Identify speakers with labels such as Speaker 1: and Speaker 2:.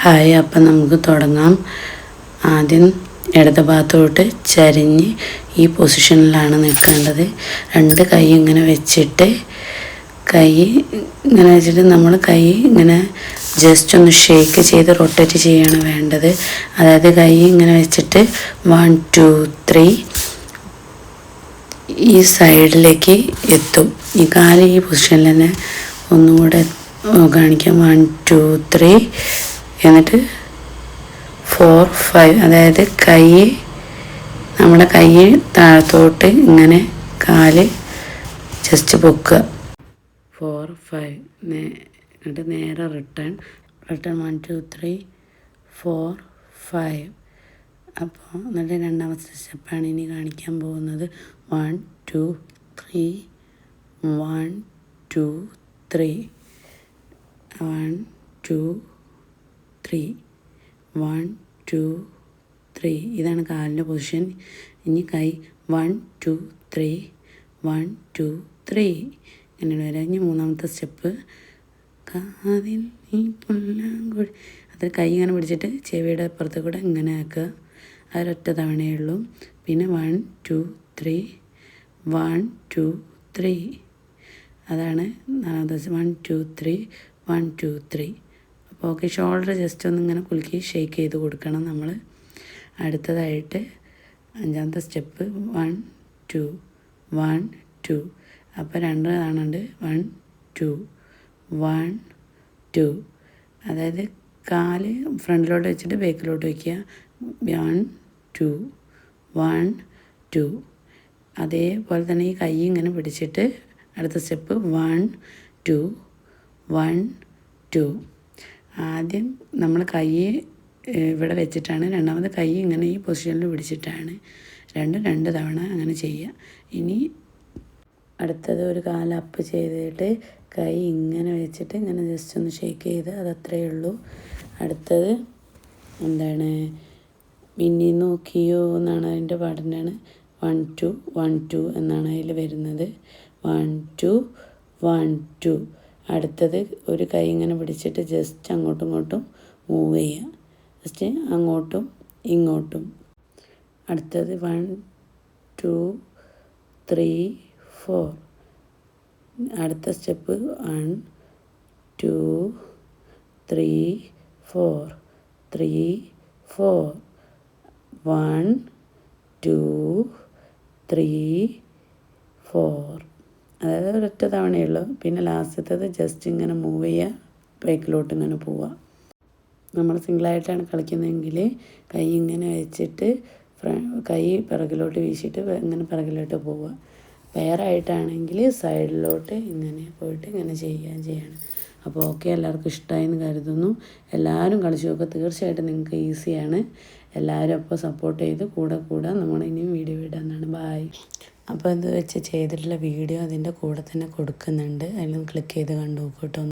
Speaker 1: Hi അപ്പം നമുക്ക് തുടങ്ങാം. ആദ്യം ഇടത് ഭാഗത്തോട്ട് ചരിഞ്ഞ് ഈ പൊസിഷനിലാണ് നിൽക്കേണ്ടത്. രണ്ട് കൈ ഇങ്ങനെ വെച്ചിട്ട് കൈ ഇങ്ങനെ വെച്ചിട്ട് നമ്മൾ കൈ ഇങ്ങനെ ജസ്റ്റ് ഒന്ന് ഷേക്ക് ചെയ്ത് റൊട്ടേറ്റ് ചെയ്യാണ് വേണ്ടത്. അതായത് കൈ ഇങ്ങനെ വെച്ചിട്ട് വൺ ടു ത്രീ ഈ സൈഡിലേക്ക് എത്തും. ഈ കാൽ ഈ പൊസിഷനിൽ തന്നെ ഒന്നുകൂടെ കാണിക്കാം. വൺ ടു ത്രീ എന്നിട്ട് ഫോർ ഫൈവ് അതായത് കൈ നമ്മുടെ കൈ താഴത്തോട്ട് ഇങ്ങനെ കാൽ ജസ്റ്റ് പൊക്കുക. ഫോർ ഫൈവ് എന്നിട്ട് നേരെ return return one two three four five അപ്പോൾ എന്നിട്ട് രണ്ടാമത്തെ സ്റ്റെപ്പാണ് ഇനി കാണിക്കാൻ പോകുന്നത്. One two three one two three one two three one two three ഇതാണ് കാലിന്റെ പൊസിഷൻ ഇനി കൈ. One two three one two three ഇങ്ങനെയാണ് വരാം ഇനി മൂന്നാമത്തെ സ്റ്റെപ്പ് കാതിൽ നീ പുല്ലാങ്കുഴി അത് കൈ ഇങ്ങനെ പിടിച്ചിട്ട് ചെവിയുടെ അപ്പുറത്ത് കൂടെ ഇങ്ങനെ ആക്കുക. അതൊരൊറ്റ തവണയേ ഉള്ളൂ. പിന്നെ one two three one two three അതാണ് നാലാമത്തെ one two three one two three അപ്പോൾ ഓക്കെ ഷോൾഡർ ജസ്റ്റ് ഒന്ന് ഇങ്ങനെ കുലുക്കി ഷെയ്ക്ക് ചെയ്ത് കൊടുക്കണം നമ്മൾ അടുത്തതായിട്ട് അഞ്ചാമത്തെ step one two one two. അപ്പോൾ രണ്ട് കാണുന്നുണ്ട്. One two one two. അതായത് കാൽ ഫ്രണ്ടിലോട്ട് വെച്ചിട്ട് ബേക്കിലോട്ട് വയ്ക്കുക വൺ ടു വൺ ടു. അതേപോലെ തന്നെ ഈ കൈ ഇങ്ങനെ പിടിച്ചിട്ട് അടുത്ത step one two one two. ആദ്യം നമ്മൾ കൈ ഇവിടെ വെച്ചിട്ടാണ്. രണ്ടാമത് കൈ ഇങ്ങനെ ഈ പൊസിഷനിൽ പിടിച്ചിട്ടാണ്. രണ്ട് രണ്ട് തവണ അങ്ങനെ ചെയ്യുക. ഇനി അടുത്തത് ഒരു കാല അപ്പ് ചെയ്തിട്ട് കൈ ഇങ്ങനെ വെച്ചിട്ട് ഇങ്ങനെ ജസ്റ്റ് ഒന്ന് ഷേക്ക് ചെയ്ത് അതത്രേ ഉള്ളൂ. അടുത്തത് എന്താണ്? മിന്നി നോക്കിയോ എന്നാണ് അതിന്റെ പാട്ടിന്റെയാണ്. വൺ ടു വൺ ടു എന്നാണ് അതിൽ വരുന്നത്. വൺ ടു വൺ ടു അടുത്തത് ഒരു കൈ ഇങ്ങനെ പിടിച്ചിട്ട് ജസ്റ്റ് അങ്ങോട്ടും ഇങ്ങോട്ടും മൂവ് ചെയ്യുക. ജസ്റ്റ് അങ്ങോട്ടും ഇങ്ങോട്ടും. അടുത്തത് വൺ ടു ത്രീ ഫോർ അടുത്ത step one two three four three four one two three four അതായത് ഒരൊറ്റ തവണയേ ഉള്ളൂ. പിന്നെ ലാസ്റ്റത്തത് ജസ്റ്റ് ഇങ്ങനെ മൂവ് ചെയ്യുക ബൈക്കിലോട്ട് ഇങ്ങനെ പോവുക നമ്മൾ സിംഗിളായിട്ടാണ് കളിക്കുന്നതെങ്കിൽ കൈ ഇങ്ങനെ വെച്ചിട്ട് കൈ പിറകിലോട്ട് വീശിയിട്ട് ഇങ്ങനെ പിറകിലോട്ട് പോവുക പെയറായിട്ടാണെങ്കിൽ സൈഡിലോട്ട് ഇങ്ങനെ പോയിട്ട് ഇങ്ങനെ ചെയ്യുകയും ചെയ്യണം. അപ്പോൾ ഓക്കെ എല്ലാവർക്കും ഇഷ്ടമായി എന്ന് കരുതുന്നു. എല്ലാവരും കളിച്ചു നോക്കുക തീർച്ചയായിട്ടും നിങ്ങൾക്ക് ഈസിയാണ് എല്ലാവരും അപ്പോൾ സപ്പോർട്ട് ചെയ്ത് കൂടെ കൂടെ നമ്മൾ ഇനിയും വീഡിയോ ഇടാനാണ് ബായ് അപ്പോൾ ഇത് വെച്ച് ചെയ്തിട്ടുള്ള വീഡിയോ അതിന്റെ കൂടെ തന്നെ കൊടുക്കുന്നുണ്ട്. അതിലും ക്ലിക്ക് ചെയ്ത് കണ്ടു കേട്ടോ.